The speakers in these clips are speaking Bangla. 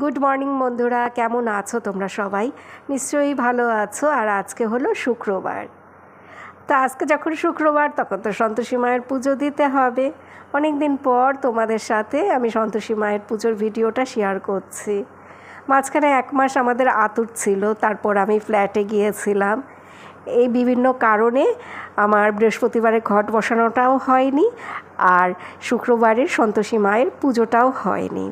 গুড মর্নিং বন্ধুরা। কেমন আছো তোমরা সবাই? নিশ্চয়ই ভালো আছো। আর আজকে হলো শুক্রবার। তা আজকে যখন শুক্রবার, তখন তো সন্তোষী মায়ের পুজো দিতে হবে। অনেক দিন পর তোমাদের সাথে আমি সন্তোষী মায়ের পুজোর ভিডিওটা শেয়ার করছি। মাঝখানে এক মাস আমাদের আতুর ছিল, তারপর আমি ফ্ল্যাটে গিয়েছিলাম। এই বিভিন্ন কারণে আমার বৃহস্পতিবারে ঘট বসানোটাও হয়নি, আর শুক্রবারের সন্তোষী মায়ের পুজোটাও হয়নি।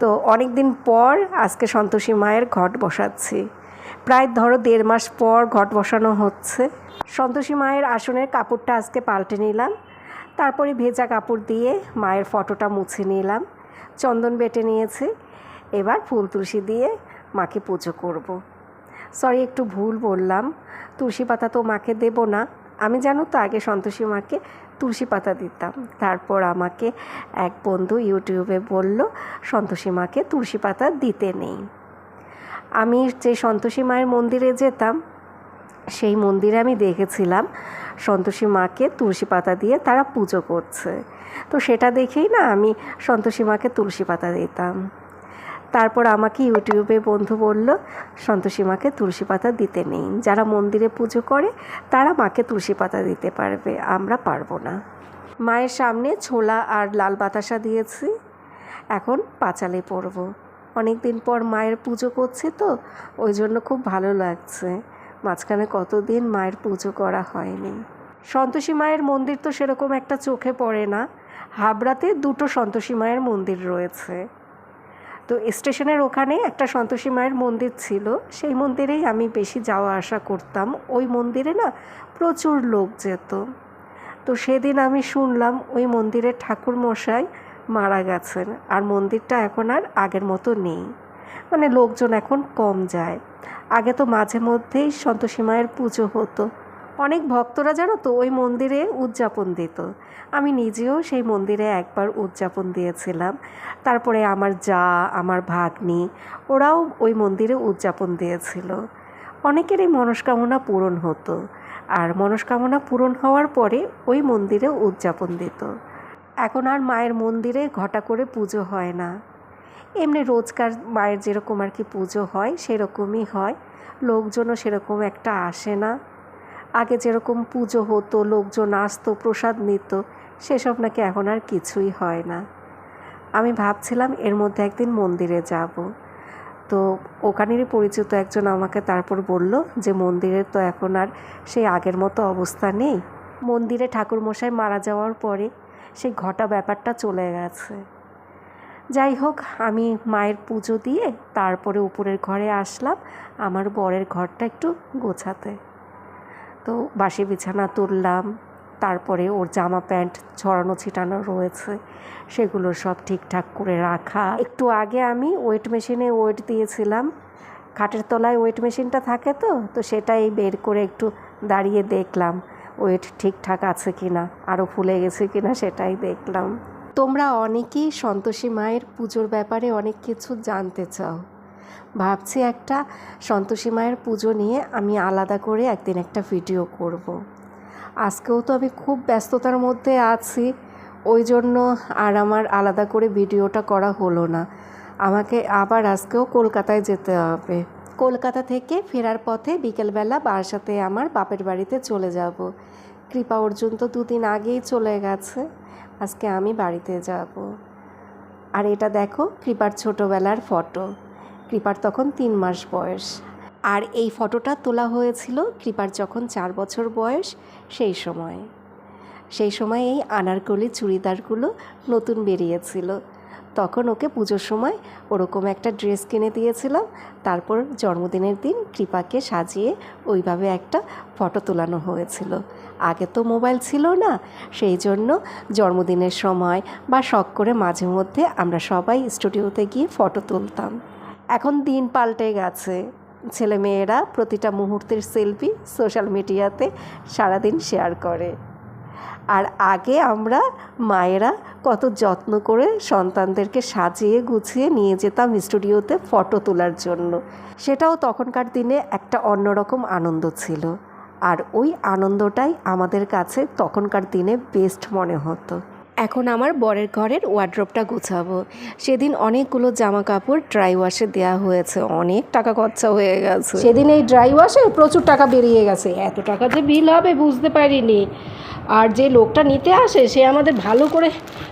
তো অনেক দিন পর আজকে সন্তোষী মায়ের ঘট বসাচ্ছি। প্রায় ধরো দেড় মাস পর ঘট বসানো হচ্ছে। সন্তোষী মায়ের আসনের কাপড়টা আজকে পাল্টে নিলাম। তারপরে ভেজা কাপড় দিয়ে মায়ের ফটোটা মুছে নিলাম। চন্দন বেটে নিয়েছি। এবার ফুল তুলসী দিয়ে মাকে পুজো করব। সরি, একটু ভুল বললাম। তুলসী পাতা তো মাকে দেব না। আমি জানো তো আগে সন্তোষী মাকে তুলসী পাতা দিতাম। তারপর আমাকে এক বন্ধু ইউটিউবে বলল, সন্তোষী মাকে তুলসী পাতা দিতে নেই। আমি যে সন্তোষী মায়ের মন্দিরে যেতাম, সেই মন্দিরে আমি দেখেছিলাম সন্তোষী মাকে তুলসী পাতা দিয়ে তারা পুজো করছে। তো সেটা দেখেই না আমি সন্তোষী মাকে তুলসী পাতা দিতাম। তারপর আমাকে ইউটিউবে বন্ধু বলল, সন্তোষী মাকে তুলসী পাতা দিতে নেই। যারা মন্দিরে পুজো করে, তারা মাকে তুলসী পাতা দিতে পারবে। আমরা পারব না। মায়ের সামনে ছোলা আর লাল বাতাসা দিয়েছি। এখন পাঁচালে পড়ব অনেক দিন পর মায়ের পুজো করছে তো, ওই জন্য খুব ভালো লাগছে। মাঝখানে কতদিন মায়ের পুজো করা হয়নি। সন্তোষী মায়ের মন্দির তো সেরকম একটা চোখে পড়ে না। হাবড়াতে দুটো সন্তোষী মায়ের মন্দির রয়েছে। তো স্টেশনের ওখানে একটা সন্তোষী মায়ের মন্দির ছিল। সেই মন্দিরেই আমি বেশি যাওয়া আসা করতাম। ওই মন্দিরে না প্রচুর লোক যেত। তো সেদিন আমি শুনলাম ওই মন্দিরের ঠাকুর মশাই মারা গেছেন আর মন্দিরটা এখন আর আগের মতো নেই। মানে লোকজন এখন কম যায়। আগে তো মাঝে মধ্যেই সন্তোষী মায়ের পুজো হতো। অনেক ভক্তরা জানো তো ওই মন্দিরে উদযাপন দিত। আমি নিজেও সেই মন্দিরে একবার উদযাপন দিয়েছিলাম। তারপরে আমার যা, আমার ভাগ্নি, ওরাও ওই মন্দিরে উদযাপন দিয়েছিল। অনেকেরই মনস্কামনা পূরণ হতো আর মনস্কামনা পূরণ হওয়ার পরে ওই মন্দিরে উদযাপন দিত। এখন আর মায়ের মন্দিরে ঘটা করে পুজো হয় না। এমনি রোজকার মায়ের যেরকম আর কি পুজো হয়, সেরকমই হয়। লোকজনও সেরকম একটা আসে না। আগে যেরকম পুজো হতো, লোকজন আসতো, প্রসাদ নিত, সেসব নাকি এখন আর কিছুই হয় না। আমি ভাবছিলাম এর মধ্যে একদিন মন্দিরে যাব। তো ওখানেরই পরিচিত একজন আমাকে তারপর বলল যে মন্দিরের তো এখন আর সেই আগের মতো অবস্থা নেই। মন্দিরে ঠাকুরমশাই মারা যাওয়ার পরে সেই ঘটা ব্যাপারটা চলে গেছে। যাই হোক, আমি মায়ের পুজো দিয়ে তারপরে উপরের ঘরে আসলাম। আমার বরের ঘরটা একটু গোছাতে। তো বাসি বিছানা তুললাম, তারপরে ওর জামা প্যান্ট ছড়ানো ছিটানো রয়েছে, সেগুলো সব ঠিকঠাক করে রাখা। একটু আগে আমি ওয়েট মেশিনে ওয়েট দিয়েছিলাম, খাটের তলায় ওয়েট মেশিনটা থাকে তো তো সেটাই বের করে একটু দাঁড়িয়ে দেখলাম, ওয়েট ঠিকঠাক আছে কি না আরও ফুলে গেছে কি না সেটাই দেখলাম। তোমরা অনেকেই সন্তোষী মায়ের পুজোর ব্যাপারে অনেক কিছু জানতে চাও। ভাবছি একটা সন্তোষী মায়ের পুজো নিয়ে আমি আলাদা করে একদিন একটা ভিডিও করব। আজকেও তো আমি খুব ব্যস্ততার মধ্যে আছি, ওই জন্য আর আমার আলাদা করে ভিডিওটা করা হলো না। আমাকে আবার আজকেও কলকাতায় যেতে হবে। কলকাতা থেকে ফেরার পথে বিকেলবেলা বাসাতে আমার বাপের বাড়িতে চলে যাব। কৃপা অর্জুন তো দুদিন আগেই চলে গেছে, আজকে আমি বাড়িতে যাব। আর এটা দেখো কৃপার ছোটোবেলার ফটো। কৃপার তখন তিন মাস বয়স। আর এই ফটোটা তোলা হয়েছিল কৃপার যখন চার বছর বয়স সেই সময়। সেই সময় এই আনারকলি চুড়িদারগুলো নতুন বেরিয়েছিল। তখন ওকে পুজোর সময় ওরকম একটা ড্রেস কিনে দিয়েছিলাম। তারপর জন্মদিনের দিন কৃপাকে সাজিয়ে ওইভাবে একটা ফটো তোলানো হয়েছিল। আগে তো মোবাইল ছিল না, সেই জন্য জন্মদিনের সময় বা শখ করে মাঝে মধ্যে আমরা সবাই স্টুডিওতে গিয়ে ফটো তুলতাম। এখন দিন পাল্টে গেছে। ছেলে মেয়েরা প্রতিটা মুহূর্তের সেলফি সোশ্যাল মিডিয়াতে সারাদিন শেয়ার করে। আর আগে আমরা মায়েরা কত যত্ন করে সন্তানদেরকে সাজিয়ে গুছিয়ে নিয়ে যেতাম স্টুডিওতে ফটো তোলার জন্য। সেটাও তখনকার দিনে একটা অন্যরকম আনন্দ ছিল। আর ওই আনন্দটাই আমাদের কাছে তখনকার দিনে বেস্ট মনে হতো। এখন আমার বরের ঘরের ওয়ার্ড্রপটা গুছাবো। সেদিন অনেকগুলো জামা কাপড় ড্রাই ওয়াশে দেওয়া হয়েছে। অনেক টাকা খরচা হয়ে গেছে। সেদিন এই ড্রাই ওয়াশে প্রচুর টাকা বেরিয়ে গেছে। এত টাকা যে বিল হবে বুঝতে পারিনি। আর যে লোকটা নিতে আসে, সে আমাদের ভালো করে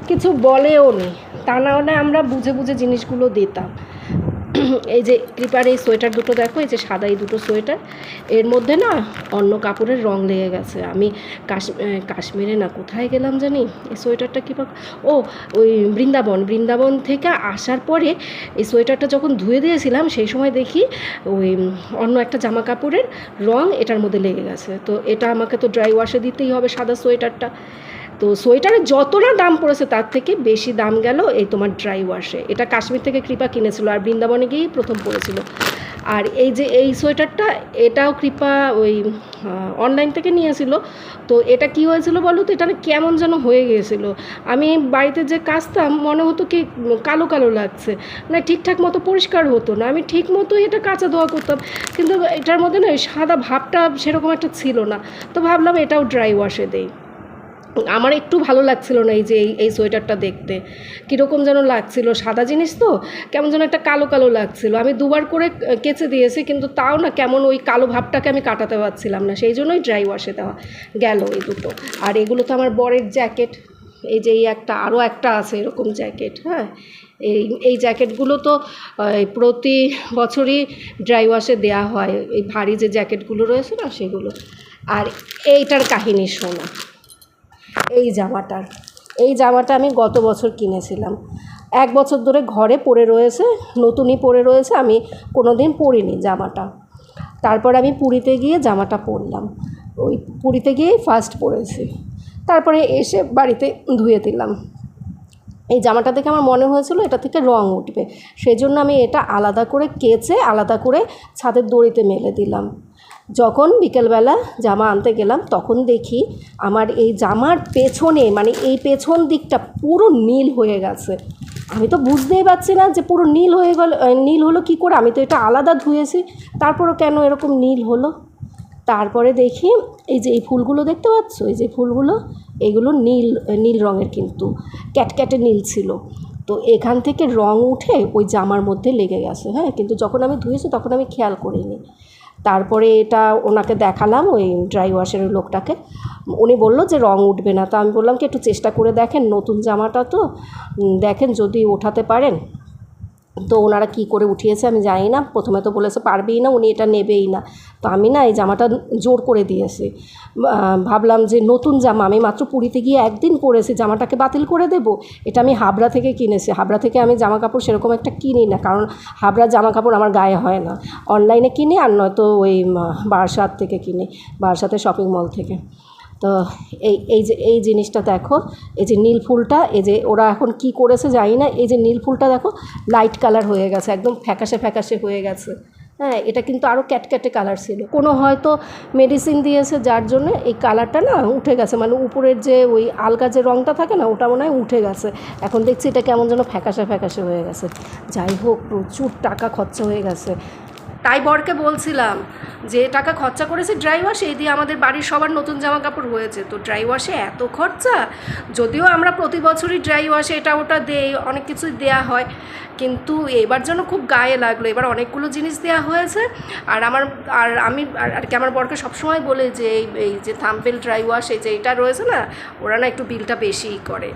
কিছু বলেও নি। তা না হলে আমরা বুঝে বুঝে জিনিসগুলো দিতাম। এই যে কৃপার এই সোয়েটার দুটো দেখো, এই যে সাদা এই দুটো সোয়েটার। এর মধ্যে না অন্য কাপড়ের রং লেগে গেছে। আমি কাশ কাশ্মীরে না কোথায় গেলাম জানি? এই সোয়েটারটা কী ও, ওই বৃন্দাবন বৃন্দাবন থেকে আসার পরে এই সোয়েটারটা যখন ধুয়ে দিয়েছিলাম, সেই সময় দেখি ওই অন্য একটা জামা কাপড়ের রং এটার মধ্যে লেগে গেছে। তো এটা আমাকে তো ড্রাই ওয়াশে দিতেই হবে সাদা সোয়েটারটা। তো সোয়েটারের যত না দাম পড়েছে তার থেকে বেশি দাম গেল এই তোমার ড্রাই ওয়াশে। এটা কাশ্মীর থেকে কৃপা কিনেছিল আর বৃন্দাবনে গিয়েই প্রথম পড়েছিল। আর এই যে এই সোয়েটারটা, এটাও কৃপা ওই অনলাইন থেকে নিয়েছিল। তো এটা কি হয়েছিল বলো তো? এটা কেমন যেন হয়ে গিয়েছিল। আমি বাড়িতে যে কাচতাম, মনে হতো কি কালো কালো লাগছে। মানে ঠিকঠাক মতো পরিষ্কার হতো না। আমি ঠিক মতো এটা কাঁচা ধোয়া করতাম। কিন্তু এটার মধ্যে না সাদা ভাবটা সেরকম একটা ছিল না। তো ভাবলাম এটাও ড্রাই ওয়াশে দেই। আমার একটু ভালো লাগছিল না এই যে এই সোয়েটারটা দেখতে। কীরকম যেন লাগছিল, সাদা জিনিস তো? কেমন যেন একটা কালো কালো লাগছিল। আমি দুবার করে কেচে দিয়েছি, কিন্তু তাও না কেমন ওই কালো ভাবটাকে আমি কাটাতে পারছিলাম না। সেই জন্যই ড্রাই ওয়াশে দেওয়া গেল এই দুটো। আর এগুলো তো আমার বরের জ্যাকেট এই যে এই একটা, আরও একটা আছে এরকম জ্যাকেট হ্যাঁ? এই এই জ্যাকেটগুলো তো প্রতি বছরই ড্রাই ওয়াশে দেওয়া হয়। এই ভারী যে জ্যাকেটগুলো রয়েছে না, সেগুলো। আর এইটার কাহিনী শোনো। এই জামাটার। এই জামাটা আমি গত বছর কিনেছিলাম। এক বছর ধরে ঘরে পরে রয়েছে, নতুনই পরে রয়েছে, আমি কোনো দিন পরিনি জামাটা। তারপর আমি পুরীতে গিয়ে জামাটা পরলাম। ওই পুরীতে গিয়েই ফার্স্ট পরেছি। তারপরে এসে বাড়িতে ধুয়ে দিলাম। এই জামাটা দেখে আমার মনে হয়েছিল এটা থেকে রং উঠবে। সেই জন্য আমি এটা আলাদা করে কেচে, আলাদা করে ছাদের দড়িতে মেলে দিলাম। যখন বিকেলবেলা জামা আনতে গেলাম, তখন দেখি আমার এই জামার পেছনে মানে এই পেছন দিকটা পুরো নীল হয়ে গেছে। আমি তো বুঝতেই পারছি না যে পুরো নীল হয়ে গেল নীল হলো কি করে? আমি তো এটা আলাদা ধুয়েছি, তারপরও কেন এরকম নীল হলো? তারপরে দেখি এই যে এই ফুলগুলো দেখতে পাচ্ছ? এই যে ফুলগুলো, এগুলো নীল নীল রঙের কিন্তু ক্যাটক্যাটে নীল ছিল। তো এখান থেকে রং উঠে ওই জামার মধ্যে লেগে গেছে হ্যাঁ? কিন্তু যখন আমি ধুয়েছি তখন আমি খেয়াল করিনি। তারপরে এটা ওনাকে দেখালাম, ওই ড্রাই ওয়াশের লোকটাকে। উনি বলল যে রং উঠবে না। তো আমি বললাম কি একটু চেষ্টা করে দেখেন, নতুন জামাটা তো। দেখেন যদি ওঠাতে পারেন। তো ওনারা কী করে উঠিয়েছে আমি জানি না। প্রথমে তো বলেছে পারবেই না, উনি এটা নেবেই না। তো আমি না এই জামাটা জোর করে দিয়েছি। ভাবলাম যে নতুন জামা, আমি মাত্র পুরীতে গিয়ে একদিন পরেছি, জামাটাকে বাতিল করে দেব? এটা আমি হাবড়া থেকে কিনেছি। হাবড়া থেকে আমি জামা কাপড় সেরকম একটা কিনি না, কারণ হাবড়ার জামা কাপড় আমার গায়ে হয় না। অনলাইনে কিনি আর নয়তো ওই বারাসাত থেকে কিনি, বারাসাতের শপিং মল থেকে। তো এই এই যে, এই জিনিসটা দেখো, এই যে নীল ফুলটা, এই যে ওরা এখন কি করেছে জানি না, এই যে নীল ফুলটা দেখো লাইট কালার হয়ে গেছে, একদম ফ্যাকাশে ফ্যাকাশে হয়ে গেছে। হ্যাঁ এটা কিন্তু আরও ক্যাটক্যাটে কালার ছিল। কোনো হয়তো মেডিসিন দিয়েছে যার জন্য এই কালারটা না উঠে গেছে মানে উপরের যে ওই আলগা যে রঙটা থাকে না, ওটা মনে হয় উঠে গেছে। এখন দেখছি এটা কেমন যেন ফ্যাকাশে ফ্যাকাশে হয়ে গেছে। যাই হোক, প্রচুর টাকা খরচা হয়ে গেছে। তাই বরকে বলছিলাম যে, টাকা খরচা করেছে ড্রাই ওয়াশে এই দিয়ে আমাদের বাড়ির সবার নতুন জামা কাপড় হয়েছে। তো ড্রাই ওয়াশে এত খরচা? যদিও আমরা প্রতি বছরই ড্রাই ওয়াশে এটা ওটা দেই, অনেক কিছুই দেয়া হয়, কিন্তু এবার যেন খুব গায়ে লাগল। এবার অনেকগুলো জিনিস দেওয়া হয়েছে, আর আমার, আর আমি, আর কি আমার বরকে সবসময় বলে যে, এই যে থাম্পেল ড্রাই ওয়াশ এই যে এটা রয়েছে না, ওরা না একটু বিলটা বেশিই করে।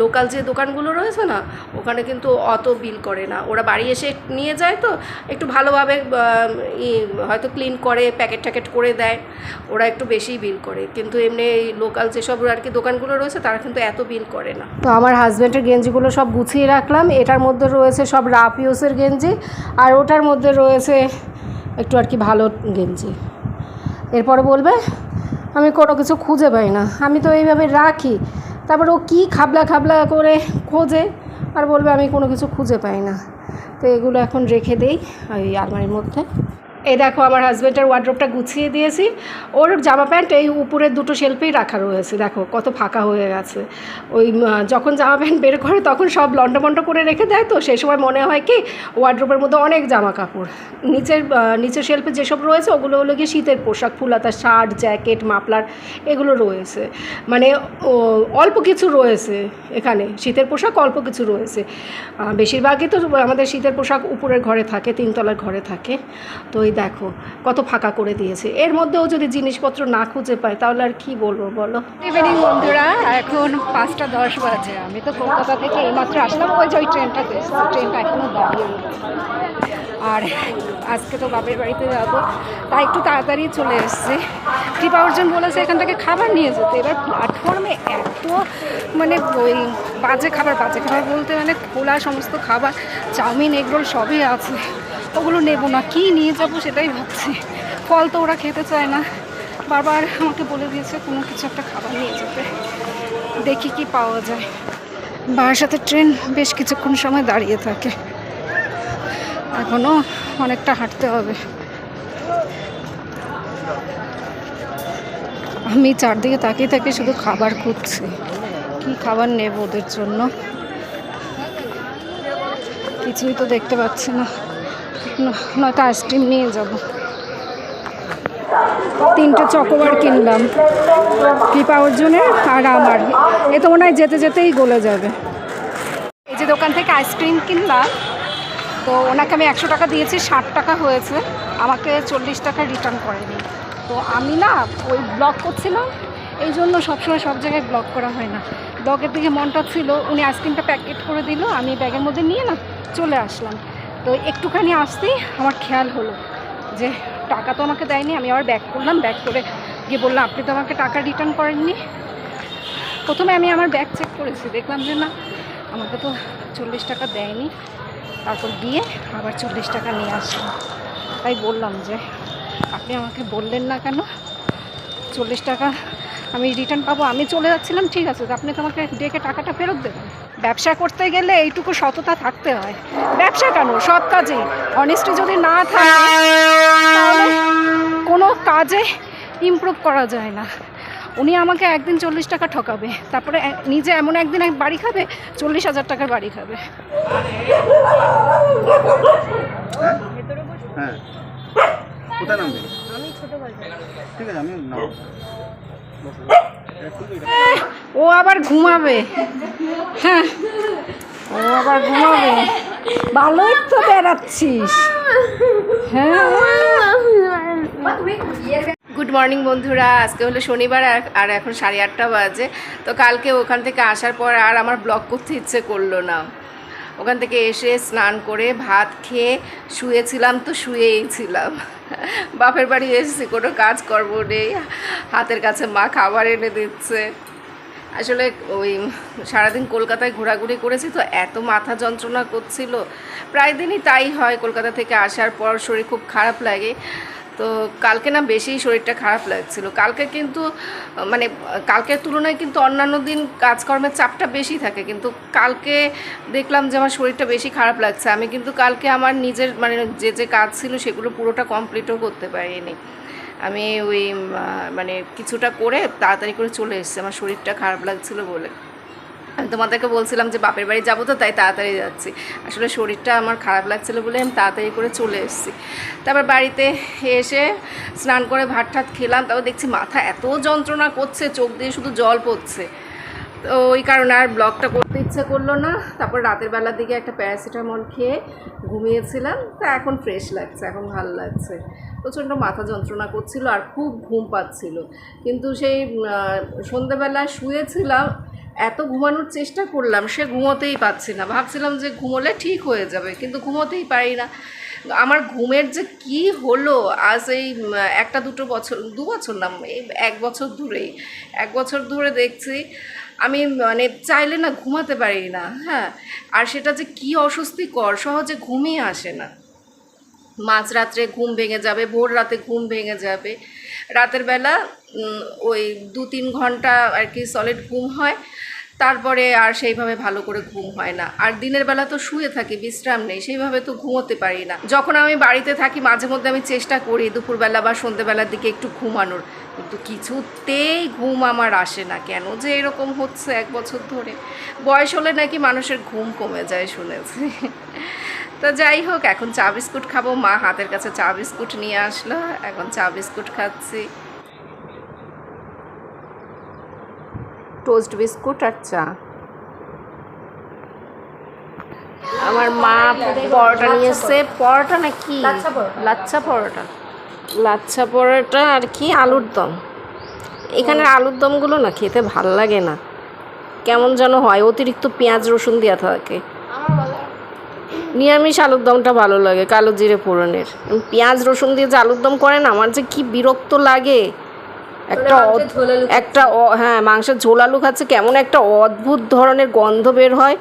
লোকাল যে দোকানগুলো রয়েছে না, ওখানে কিন্তু অত বিল করে না। ওরা বাড়ি এসে নিয়ে যায় তো, একটু ভালোভাবে হয়তো ক্লিন করে প্যাকেট ট্যাকেট করে দেয়। ওরা একটু বেশিই বিল করে। কিন্তু এমনি এই লোকাল যেসব আর কি দোকানগুলো রয়েছে, তারা কিন্তু এত বিল করে না। তো আমার হাজব্যান্ডের গেঞ্জিগুলো সব গুছিয়ে রাখলাম। এটার মধ্যে রয়েছে সব রাফ ইউসের গেঞ্জি। আর ওটার মধ্যে রয়েছে একটু আর কি ভালো গেঞ্জি। এরপরে বলবে, আমি কোনো কিছু খুঁজে পাই না। আমি তো এইভাবে রাখি। তারপর ও কী খাবলা খাবলা করে খোঁজে, আর বলবে, আমি কোনো কিছু খুঁজে পাই না। তো এগুলো এখন রেখে দেই ওই আলমারির মধ্যে। এই দেখো, আমার হাজব্যান্ডের ওয়ার্ড্রপটা গুছিয়ে দিয়েছি। ওর জামা প্যান্ট এই উপরের দুটো শেল্পেই রাখা রয়েছে। দেখো, কত ফাঁকা হয়ে গেছে। ওই যখন জামা প্যান্ট বের করে তখন সব লন্ডমন্ড করে রেখে দেয় তো সেই সময় মনে হয় কি ওয়ার্ড্রপের মধ্যে অনেক জামা কাপড়। নিচের নিচের শেল্পে যেসব রয়েছে, ওগুলো হলো গিয়ে শীতের পোশাক ফুলাতা শার্ট জ্যাকেট মাফলার, এগুলো রয়েছে। মানে অল্প কিছু রয়েছে এখানে। শীতের পোশাক অল্প কিছু রয়েছে। বেশিরভাগই তো আমাদের শীতের পোশাক উপরের ঘরে থাকে, তিনতলার ঘরে থাকে। তো এই দেখো, কত ফাঁকা করে দিয়েছে। এর মধ্যেও যদি জিনিসপত্র না খুঁজে পাই তাহলে আর কি বলব বলো? ইভিনিং বন্ধুরা। এখন পাঁচটা দশ বাজে। আমি তো কলকাতা থেকে এইমাত্র আসলাম। ওই যে ওই ট্রেনটাতে। ট্রেনটা এখনও। আর আজকে তো বাপের বাড়িতে যাব। তাই একটু তাড়াতাড়ি চলে এসেছি। কৃপা অর্জুন বলেছে এখান থেকে খাবার নিয়ে যেতে। এবার প্ল্যাটফর্মে এত মানে ওই বাজে খাবার বাজে খাবার বলতে মানে খোলা সমস্ত খাবার, চাউমিন এগরোল সবই আছে। ওগুলো নেব না, কী নিয়ে যাব সেটাই ভাবছি। ফল তো ওরা খেতে চায় না। বারবার আমাকে বলে দিয়েছে কোনো কিছু একটা খাবার নিয়ে যেতে দেখি কি পাওয়া যায়। সাথে ট্রেন বেশ কিছুক্ষণ সময় দাঁড়িয়ে থাকে। এখনও অনেকটা হাঁটতে হবে। আমি চারদিকে তাকিয়ে তাকিয়ে শুধু খাবার খুঁজছি। কি খাবার নেব ওদের জন্য? কিছুই তো দেখতে পাচ্ছি ন- নয়তো আইসক্রিম নিয়ে যাব। তিনটে চকোবার কিনলাম। কৃপা অর্জুনের আর আমার। এ তো মনে হয় যেতে যেতেই গলে যাবে। এই যে দোকান থেকে আইসক্রিম কিনলাম, তো ওনাকে আমি একশো টাকা দিয়েছি, ষাট টাকা হয়েছে। আমাকে চল্লিশ টাকা রিটার্ন করেনি। তো আমি না, ওই ব্লক করছিলাম। এই জন্য সবসময় সব জায়গায় ব্লক করা হয় না। ব্লগের দিকে মনটা ছিল, উনি আইসক্রিমটা প্যাকেট করে দিল, আমি ব্যাগের মধ্যে নিয়ে না চলে আসলাম। তো একটুখানি আসতেই আমার খেয়াল হলো যে টাকা তো আমাকে দেয়নি, আমি আবার ব্যাক করলাম ব্যাক করে গিয়ে বললাম, আপনি তো আমাকে টাকা রিটার্ন করেননি। প্রথমে আমি আমার ব্যাগ চেক করেছি, দেখলাম যে না, আমাকে তো চল্লিশ টাকা দেয়নি। তারপর গিয়ে আবার চল্লিশ টাকা নিয়ে আসলাম। তাই বললাম যে, আপনি আমাকে বললেন না কেন? চল্লিশ টাকা আমি রিটার্ন পাবো আমি চলে যাচ্ছিলাম ঠিক আছে আপনি তো আমাকে ডেকে টাকাটা ফেরত দেবেন। ব্যবসা করতে গেলে এইটুকু সততা থাকতে হয়। ব্যবসা কেন? সব কাজে। অনেস্টি যদি না থাকে তাহলে কোনো কাজে ইমপ্রুভ করা যায় না। উনি আমাকে একদিন চল্লিশ টাকা ঠকাবে তারপরে নিজে এমন একদিন এক বাড়ি খাবে চল্লিশ হাজার টাকার বাড়ি খাবে। হ্যাঁ। কোথায় নামবে? ঠিক আছে আমি ও আবার ঘুমাবে। হ্যাঁ। ও আবার ঘুমাবে। ভালোই তো বেড়াচ্ছিস। হ্যাঁ। গুড মর্নিং বন্ধুরা, আজকে হলো শনিবার আর- এখন সাড়ে আটটা বাজে। তো কালকে ওখান থেকে আসার পর আর আমার ব্লগ করতে ইচ্ছে করল না। ওখান থেকে এসে স্নান করে ভাত খেয়ে শুয়েছিলাম তো শুয়েই ছিলাম। বাপের বাড়ি এসেছি, কোনো কাজ কর্ম নেই। হাতের কাছে মা খাবার এনে দিচ্ছে। আসলে ওই সারাদিন কলকাতায় ঘোরাঘুরি করেছি তো এত মাথা যন্ত্রণা করছিল। প্রায় দিনই তাই হয় কলকাতা থেকে আসার পর শরীর খুব খারাপ লাগে। তো কালকে না বেশি শরীরটা খারাপ লাগছিল। কালকে কিন্তু মানে কালকের তুলনায় কিন্তু অন্যান্য দিন কাজকর্মের চাপটা বেশি থাকে, কিন্তু কালকে দেখলাম যে আমার শরীরটা বেশি খারাপ লাগছে। আমি কিন্তু কালকে আমার নিজের মানে যে যে কাজ ছিল সেগুলো পুরোটা কমপ্লিটও করতে পারিনি। আমি ওই মানে কিছুটা করে তাড়াতাড়ি করে চলে এসেছি। আমার শরীরটা খারাপ লাগছিল বলে। আমি তোমাদেরকে বলছিলাম যে বাপের বাড়ি যাব তো তাই তাড়াতাড়ি যাচ্ছি। আসলে শরীরটা আমার খারাপ লাগছিল বলে আমি তাড়াতাড়ি করে চলে এসেছি। তারপর বাড়িতে এসে স্নান করে ভাত ঠাত খেলাম তারপর দেখছি মাথা এত যন্ত্রণা করছে চোখ দিয়ে শুধু জল পড়ছে। তো ওই কারণে আর ব্লগটা করতে ইচ্ছে করল না। তারপর রাতের বেলার দিকে একটা প্যারাসিটামল খেয়ে ঘুমিয়েছিলাম। তা এখন ফ্রেশ লাগছে এখন ভালো লাগছে। প্রচণ্ড মাথা যন্ত্রণা করছিল আর খুব ঘুম পাচ্ছিল। কিন্তু সেই আহ, সন্ধেবেলা শুয়েছিলাম এত ঘুমানোর চেষ্টা করলাম, সে ঘুমোতেই পাচ্ছি না। ভাবছিলাম যে ঘুমোলে ঠিক হয়ে যাবে, কিন্তু ঘুমোতেই পারি না। আমার ঘুমের যে কি হলো, আজ এই একটা দুটো বছর, দু বছর না, এই এক বছর ধরেই এক বছর ধরে দেখছি, আমি মানে চাইলে না ঘুমাতে পারি না হ্যাঁ। আর সেটা যে কি অস্বস্তিকর, সহজে ঘুমিয়ে আসে না। মাঝরাত্রে ঘুম ভেঙে যাবে, ভোর রাতে ঘুম ভেঙে যাবে। রাতের বেলা ওই দু তিন ঘণ্টা আর কি সলিড ঘুম হয়, তারপরে আর সেইভাবে ভালো করে ঘুম হয় না। আর দিনের বেলা তো শুয়ে থাকি, বিশ্রাম নেই, সেইভাবে তো ঘুমোতে পারি না। যখন আমি বাড়িতে থাকি, মাঝে মধ্যে আমি চেষ্টা করি দুপুরবেলা বা সন্ধ্যেবেলার দিকে একটু ঘুমানোর, কিন্তু কিছুতেই ঘুম আমার আসে না। কেন যে এরকম হচ্ছে এক বছর ধরে? বয়স হলে নাকি মানুষের ঘুম কমে যায় শুনেছি। তো যাই হোক এখন চা বিস্কুট খাব। মা হাতের কাছে চা বিস্কুট নিয়ে আসলো। এখন চা বিস্কুট খাচ্ছি। টোস্ট বিস্কুট আর চা। আমার মা পরোটা নিয়ে এসছে। পরোটা না কি? লাচ্ছা পরোটা। লাচ্ছা পরোটা। আর কি? আলুর দম। এখানের আলুর দমগুলো না খেতে ভালো লাগে না। কেমন যেন হয়। অতিরিক্ত পেঁয়াজ রসুন দেওয়া থাকে। নিরামিষ আলুর দমটা ভালো লাগে কালো জিরে ফোড়নের। পেঁয়াজ রসুন দিয়ে যে আলুর দম করে না আমার যে কি বিরক্ত লাগে। একটা একটা হ্যাঁ মাংসের ঝোল আলু খাচ্ছে কেমন একটা অদ্ভুত ধরনের গন্ধ বের হয়।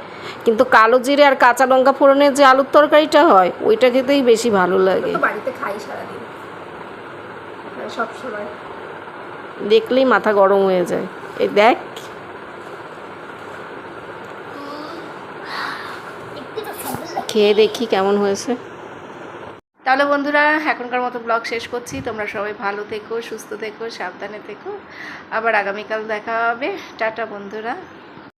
কিন্তু কালো জিরে আর কাঁচা লঙ্কা ফোড়নের যে আলুর তরকারিটা হয় ওইটা খেতেই বেশি ভালো লাগে। বাড়িতে খাই সারাদিন। সব সময়। দেখলেই মাথা গরম হয়ে যায়। এই দেখ খেয়ে দেখি কেমন হয়েছে। তাহলে বন্ধুরা, এখনকার মতো ব্লগ শেষ করছি। তোমরা সবাই ভালো থেকো, সুস্থ থেকো, সাবধানে থেকো। আবার আগামীকাল দেখা হবে। টাটা বন্ধুরা।